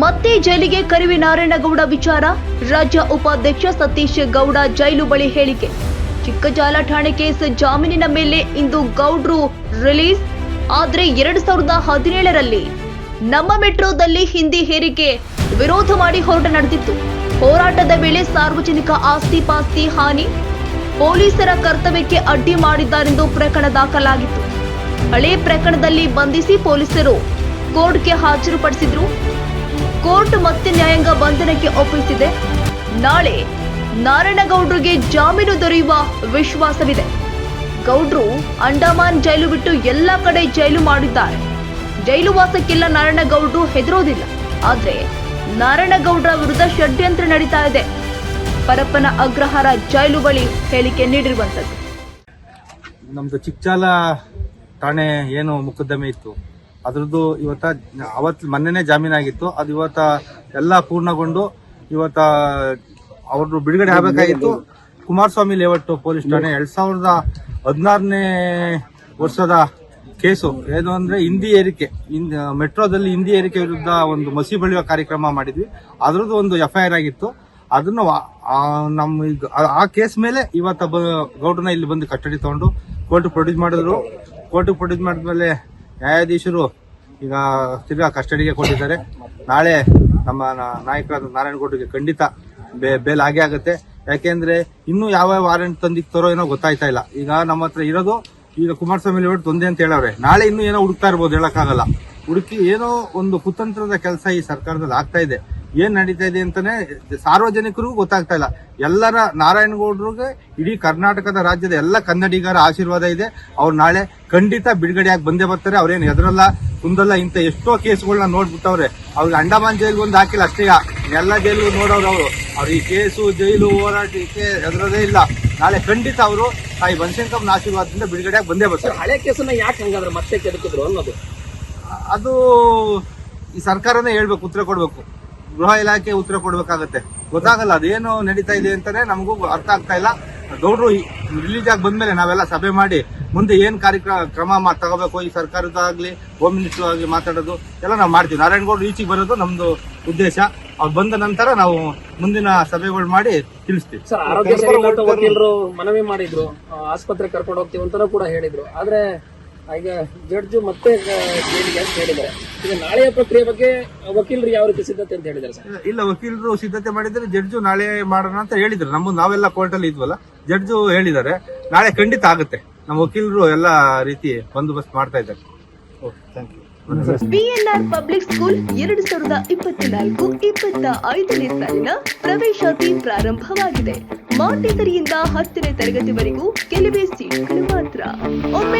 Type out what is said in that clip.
ಮತ್ತೆ ಜೈಲಿಗೆ ಕರಿವಿ ನಾರಾಯಣಗೌಡ ವಿಚಾರ. ರಾಜ್ಯ ಉಪಾಧ್ಯಕ್ಷ ಸತೀಶ್ ಗೌಡ ಜೈಲು ಬಳಿ ಹೇಳಿಕೆ. ಚಿಕ್ಕಜಾಲ ಠಾಣೆ ಕೇಸ್ ಜಾಮೀನಿನ ಮೇಲೆ ಇಂದು ಗೌಡ್ರು ರಿಲೀಸ್. ಆದರೆ ಎರಡ್ ಸಾವಿರದ ಹದಿನೇಳರಲ್ಲಿ ನಮ್ಮ ಮೆಟ್ರೋದಲ್ಲಿ ಹಿಂದಿ ಹೇರಿಕೆ ವಿರೋಧ ಮಾಡಿ ಹೋರಾಟ ನಡೆದಿತ್ತು. ಹೋರಾಟದ ವೇಳೆ ಸಾರ್ವಜನಿಕ ಆಸ್ತಿ ಪಾಸ್ತಿ ಹಾನಿ. ಪೊಲೀಸರ ಕರ್ತವ್ಯಕ್ಕೆ ಅಡ್ಡಿ ಮಾಡಿದ್ದಾರೆಂದು ಪ್ರಕರಣ ದಾಖಲಾಗಿತ್ತು. ಹಳೆ ಪ್ರಕರಣದಲ್ಲಿ ಬಂಧಿಸಿ ಪೊಲೀಸರು ಕೋರ್ಟ್ಗೆ ಹಾಜರುಪಡಿಸಿದ್ರು. ಕೋರ್ಟ್ ಮತ್ತೆ ನ್ಯಾಯಾಂಗ ಬಂಧನಕ್ಕೆ ಒಪ್ಪಿಸಿದೆ. ನಾಳೆ ನಾರಾಯಣಗೌಡ್ರಿಗೆ ಜಾಮೀನು ದೊರೆಯುವ ವಿಶ್ವಾಸವಿದೆ. ಗೌಡ್ರು ಅಂಡಮಾನ್ ಜೈಲು ಬಿಟ್ಟು ಎಲ್ಲ ಕಡೆ ಜೈಲು ಮಾಡಿದ್ದಾರೆ. ಜೈಲು ವಾಸಕ್ಕೆಲ್ಲ ನಾರಾಯಣಗೌಡ್ರು ಹೆದರೋದಿಲ್ಲ. ಆದ್ರೆ ನಾರಾಯಣಗೌಡ್ರ ವಿರುದ್ಧ ಷಡ್ಯಂತ್ರ ನಡೀತಾ ಇದೆ. ಪರಪ್ಪನ ಅಗ್ರಹಾರ ಜೈಲು ಬಳಿ ಹೇಳಿಕೆ ನೀಡಿರುವಂತದ್ದು. ನಮ್ದು ಚಿಕ್ಚಾಲ ಠಾಣೆ ಏನು ಮೊಕದ್ದಮೆ ಇತ್ತು. ಅದ್ರದ್ದು ಇವತ್ತ ಅವತ್ತು ಮೊನ್ನೆನೇ ಜಾಮೀನಾಗಿತ್ತು ಅದು ಇವತ್ತ ಎಲ್ಲ ಪೂರ್ಣಗೊಂಡು ಇವತ್ತ ಅವ್ರದ್ದು ಬಿಡುಗಡೆ ಆಗಬೇಕಾಗಿತ್ತು. ಕುಮಾರಸ್ವಾಮಿ ಲೇವಟ್ಟು ಪೊಲೀಸ್ ಠಾಣೆ ಎರಡ್ ಸಾವಿರದ ಹದಿನಾರನೇ ವರ್ಷದ ಕೇಸು. ಏನು ಅಂದ್ರೆ ಹಿಂದಿ ಏರಿಕೆ. ಮೆಟ್ರೋದಲ್ಲಿ ಹಿಂದಿ ಏರಿಕೆ ವಿರುದ್ಧ ಒಂದು ಮಸಿ ಬಳಿಯುವ ಕಾರ್ಯಕ್ರಮ ಮಾಡಿದ್ವಿ. ಅದರದ್ದು ಒಂದು ಎಫ್ಐಆರ್ ಆಗಿತ್ತು. ಅದನ್ನು ನಮ್ಮ ಆ- ಕೇಸ್ ಮೇಲೆ ಇವತ್ತ ಗೌಡ್ರನ್ನ ಇಲ್ಲಿ ಬಂದು ಕಟ್ಟಡಿ ತಗೊಂಡು ಕೋರ್ಟ್ ಪ್ರೊಡ್ಯೂಸ್ ಮಾಡಿದ್ರು. ಕೋರ್ಟ್ ಪ್ರೊಡ್ಯೂಸ್ ಮಾಡಿದ್ಮೇಲೆ ನ್ಯಾಯಾಧೀಶರು ಈಗ ತಿರ್ಗಾ ಕಸ್ಟಡಿಗೆ ಕೊಟ್ಟಿದ್ದಾರೆ. ನಾಳೆ ನಮ್ಮ ನಾಯಕರಾದ ನಾರಾಯಣಗೌಡರಿಗೆ ಖಂಡಿತ ಬೇ- ಬೇಲ್ ಆಗೇ ಆಗುತ್ತೆ. ಯಾಕೆಂದ್ರೆ ಇನ್ನೂ ಯಾವ ವಾರೆಂಟ್ ತಂದಿಕ್ತಾರೋ ಏನೋ ಗೊತ್ತಾಯ್ತಾ ಇಲ್ಲ. ಈಗ ನಮ್ಮ ಹತ್ರ ಇರೋದು ಈಗ ಕುಮಾರಸ್ವಾಮಿ ಲೇಔಟ್ ತೊಂದೆ ಅಂತ ಹೇಳವ್ರೆ. ನಾಳೆ ಇನ್ನೂ ಏನೋ ಹುಡುಕ್ತಾ ಇರ್ಬೋದು, ಹೇಳಕ್ಕಾಗಲ್ಲ. ಹುಡುಕಿ ಏನೋ ಒಂದು ಕುತಂತ್ರದ ಕೆಲಸ ಈ ಸರ್ಕಾರದಲ್ಲಿ ಆಗ್ತಾ ಇದೆ. ಏನ್ ನಡೀತಾ ಇದೆ ಅಂತಾನೆ ಸಾರ್ವಜನಿಕರಿಗೂ ಗೊತ್ತಾಗ್ತಾ ಇಲ್ಲ. ಎಲ್ಲರ ನಾರಾಯಣಗೌಡ್ರಿಗೆ ಇಡೀ ಕರ್ನಾಟಕದ ರಾಜ್ಯದ ಎಲ್ಲ ಕನ್ನಡಿಗರ ಆಶೀರ್ವಾದ ಇದೆ. ಅವ್ರು ನಾಳೆ ಖಂಡಿತ ಬಿಡುಗಡೆಯಾಗಿ ಬಂದೇ ಬರ್ತಾರೆ. ಅವ್ರೇನು ಹೆದರಲ್ಲ ಕುಂದಲ್ಲ ಇಂಥ ಎಷ್ಟೋ ಕೇಸ್ಗಳನ್ನ ನೋಡ್ಬಿಟ್ಟವ್ರೆ. ಅವ್ರಿಗೆ ಅಂಡಮಾನ್ ಜೈಲ್ಗೆ ಒಂದು ಹಾಕಿಲ್ಲ ಅಷ್ಟೇ. ಎಲ್ಲ ಜೈಲು ನೋಡೋರು ಅವರು. ಅವ್ರು ಈ ಕೇಸು ಜೈಲು ಹೋರಾಟಕ್ಕೆ ಹೆದರೋದೇ ಇಲ್ಲ. ನಾಳೆ ಖಂಡಿತ ಅವರು ತಾಯಿ ಬನಶಂಕರನ ಆಶೀರ್ವಾದದಿಂದ ಬಿಡುಗಡೆಯಾಗಿ ಬಂದೇ ಬರ್ತಾರೆ. ಹಳೆ ಕೇಸನ್ನ ಯಾಕೆ ಹಂಗಾದ್ರೆ ಮತ್ತೆ ಕೆದಕಿದ್ರು ಅನ್ನೋದು? ಅದು ಈ ಸರ್ಕಾರನೇ ಹೇಳ್ಬೇಕು ಉತ್ತರ ಕೊಡ್ಬೇಕು. ಗೃಹ ಇಲಾಖೆ ಉತ್ತರ ಕೊಡ್ಬೇಕಾಗತ್ತೆ. ಗೊತ್ತಾಗಲ್ಲ ಅದೇನು ನಡೀತಾ ಇದೆ ಅಂತಾನೆ ನಮಗೂ ಅರ್ಥ ಆಗ್ತಾ ಇಲ್ಲ. ಗೌಡ್ರು ರಿಲೀಸ್ ಆಗಿ ಬಂದ್ಮೇಲೆ ನಾವೆಲ್ಲ ಸಭೆ ಮಾಡಿ ಮುಂದೆ ಏನು ಕಾರ್ಯಕ್ರಮ ಕ್ರಮ ತಗೋಬೇಕು ಈ ಸರ್ಕಾರದಾಗ್ಲಿ ಹೋಮ್ ಮಿನಿಸ್ಟರ್ ಆಗಲಿ ಮಾತಾಡೋದು ಎಲ್ಲ ನಾವು ಮಾಡ್ತೀವಿ. ನಾರಾಯಣಗೌಡರು ಈಚೆಗೆ ಬರೋದು ನಮ್ಮದು ಉದ್ದೇಶ. ಅವ್ರು ಬಂದ ನಂತರ ನಾವು ಮುಂದಿನ ಸಭೆಗಳು ಮಾಡಿ ತಿಳಿಸ್ತೀವಿ. ಸರ್ ಆರೋಗ್ಯ ವಕೀಲರು ಮನವಿ ಮಾಡಿದ್ರು ಆಸ್ಪತ್ರೆ ಕರ್ಕೊಂಡು ಹೋಗ್ತೀವಿ ಅಂತಾನೂ ಕೂಡ ಹೇಳಿದ್ರು. ಆದ್ರೆ ಈಗ ಜಡ್ಜು ಮತ್ತೆ ಆ, ಜೈಲಿಗೆ ಅಂತ ಹೇಳಿದ್ದಾರೆ. ಈಗ ನಾಳೆಯ ಪ್ರಕ್ರಿಯೆ ಬಗ್ಗೆ ವಕೀಲರು ಯಾವ ರೀತಿ ಸಿದ್ಧತೆ ಅಂತ ಹೇಳಿದ್ದಾರೆ ಸರ್? ಇಲ್ಲ ವಕೀಲರು ಸಿದ್ಧತೆ ಮಾಡಿದ್ರೆ ಜಡ್ಜು ನಾಳೆ ಮಾಡೋಣ ಅಂತ ಹೇಳಿದ್ರು. ನಮ್ಮ ನಾವೆಲ್ಲ ಕೋರ್ಟ್ ಅಲ್ಲಿ ಇದ್ವಲ್ಲ ಜಡ್ಜು ಹೇಳಿದ್ದಾರೆ ನಾಳೆ ಖಂಡಿತ ಆಗುತ್ತೆ. ನಮ್ಮ ವಕೀಲರು ಎಲ್ಲ ರೀತಿ ಬಂದೋಬಸ್ತ್ ಮಾಡ್ತಾ ಇದ್ದಾರೆ. Okay thank you BNR public school ಎರಡು ಸಾವಿರದ ಇಪ್ಪತ್ನಾಲ್ಕು ಇಪ್ಪತ್ತ ಐದನೇ ಸಾಲಿನ ಪ್ರವೇಶಾತಿ ಪ್ರಾರಂಭವಾಗಿದೆ. ಮಾಂಟೇಸರಿಯಿಂದ ಹತ್ತನೇ ತರಗತಿವರೆಗೂ ಕೆಲವೇ ಸೀಟ್ಗಳು ಮಾತ್ರ.